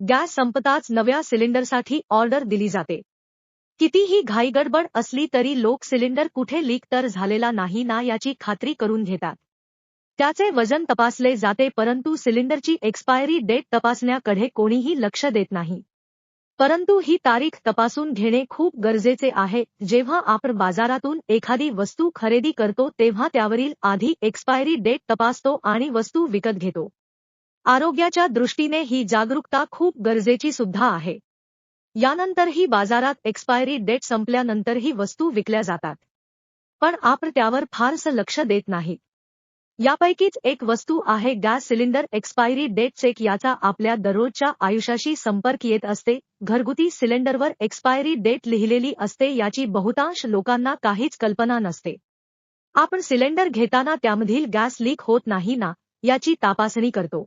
Gas संपताच नव्या सिलेंडरसाठी ऑर्डर दिली जाते. कितीही घाईगडबड असली तरी लोक सिलेंडर कुठे लीक तर झालेला नाही ना याची खात्री करून घेतात. त्याचे वजन तपासले जाते परंतु सिलेंडरची एक्सपायरी डेट तपासण्याकडे कोणीही लक्ष देत नाही. परंतु ही तारीख तपासून घेणे खूप गरजेचे आहे. जेव्हा आपण बाजारातून एखादी वस्तू खरेदी करतो तेव्हा त्यावरील आधी एक्सपायरी डेट तपासतो आणि वस्तू विकत घेतो. आरोग्याच्या दृष्टीने ही जागरूकता खूप गरजेची सुद्धा आहे. यानंतरही बाजारात एक्सपायरी डेट संपल्यानंतरही वस्तू विकल्या जातात. पण आपण त्यावर फारसं लक्ष देत नाही. यापैकीच एक वस्तू आहे gas cylinder expiry date check याचा आपल्या दररोजच्या आयुष्याशी संपर्क येत असते. घरगुती सिलेंडरवर एक्सपायरी डेट लिहिलेली असते याची बहुतांश लोकांना काहीच कल्पना नसते. आपण सिलेंडर घेताना त्यामधील गॅस लीक होत नाही ना याची तपासणी करतो.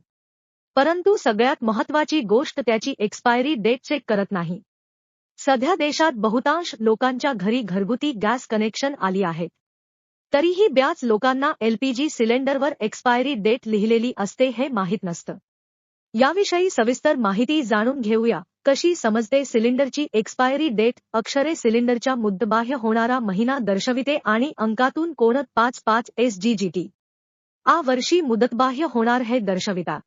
परंतु सगळ्यात महत्वाची गोष्ट त्याची एक्सपायरी डेट चेक करत नाही. सध्या देशात बहुतांश लोकांच्या घरी घरगुती गॅस कनेक्शन आली आहेत. तरीही ब्याच लोकांना एलपीजी सिलेंडरवर एक्सपायरी डेट लिहिलेली असते हे माहीत नसतं. याविषयी सविस्तर माहिती जाणून घेऊया कशी समजते सिलेंडरची एक्सपायरी डेट अक्षरे सिलेंडरच्या मुद्दबाह्य होणारा महिना दर्शविते आणि अंकातून कोणत पाच पाच एस जी जी टी आ वर्षी मुदतबाह्य होणार हे दर्शवितात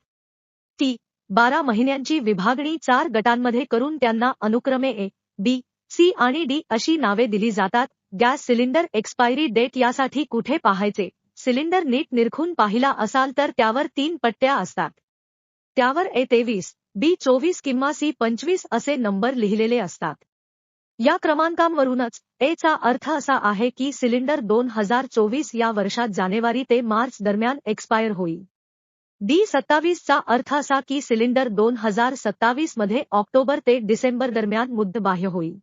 ती बारा महिन्यांची विभागणी चार गटांमध्ये करून त्यांना अनुक्रमे ए बी सी आणि डी अशी नावे दिली जातात. गॅस सिलेंडर एक्सपायरी डेट यासाठी कुठे पाहायचे? सिलेंडर नीट निरखून पाहिला असाल तर त्यावर तीन पट्ट्या असतात. त्यावर ए तेवीस बी चोवीस किंवा सी पंचवीस असे नंबर लिहिलेले असतात. या क्रमांकांवरूनच ए चा अर्थ असा आहे की सिलेंडर दोन हजार चोवीस या वर्षात जानेवारी ते मार्च दरम्यान एक्सपायर होईल. डी सत्तावीसचा अर्थ असा की सिलेंडर दोन हजार सत्तावीसमध्ये ऑक्टोबर ते डिसेंबर दरम्यान मुद्दबाह्य होईल.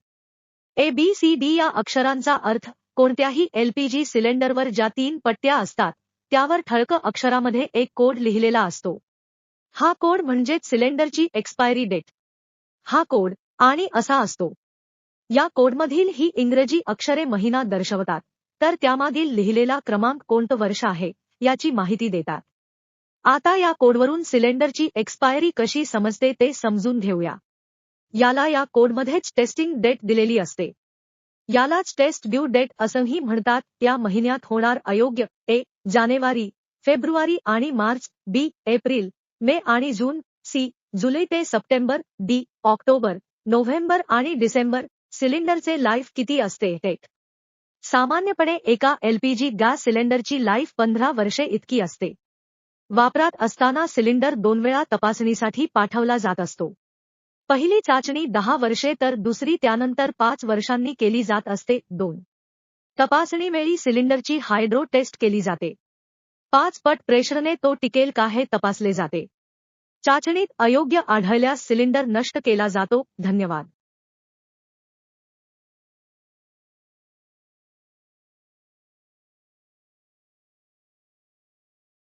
ए बी सी डी या अक्षरांचा अर्थ कोणत्याही एलपीजी सिलेंडरवर ज्या तीन पट्ट्या असतात त्यावर ठळक अक्षरामध्ये एक कोड लिहिलेला असतो. हा कोड म्हणजेच सिलेंडरची एक्सपायरी डेट. हा कोड आणि असा असतो. या कोडमधील ही इंग्रजी अक्षरे महिना दर्शवतात तर त्यामागील लिहिलेला क्रमांक कोणतं वर्ष आहे याची माहिती देतात. आता या कोडवरून सिलेंडरची एक्सपायरी कशी समजते ते समजून घेऊया. याला या कोडमध्येच टेस्टिंग डेट दिलेली असते. यालाच टेस्ट ड्यू डेट असंही म्हणतात. या महिन्यात होणार अयोग्य ए जानेवारी फेब्रुवारी आणि मार्च बी एप्रिल मे आणि जून सी जुलै ते सप्टेंबर डी ऑक्टोबर नोव्हेंबर आणि डिसेंबर सिलेंडरचे लाईफ किती असते टेट सामान्यपणे एका एलपीजी गॅस सिलेंडरची लाईफ पंधरा वर्षे इतकी असते. वापरात असताना सिलिंडर दोन वेळा तपासणीसाठी पाठवला जात असतो. पहिली चाचणी दहा वर्षे तर दुसरी त्यानंतर पाच वर्षांनी केली जात असते. दोन. तपासणीवेळी सिलिंडरची हायड्रो टेस्ट केली जाते. पाच पट प्रेशरने तो टिकेल का हे तपासले जाते. चाचणीत अयोग्य आढळल्यास सिलिंडर नष्ट केला जातो. धन्यवाद.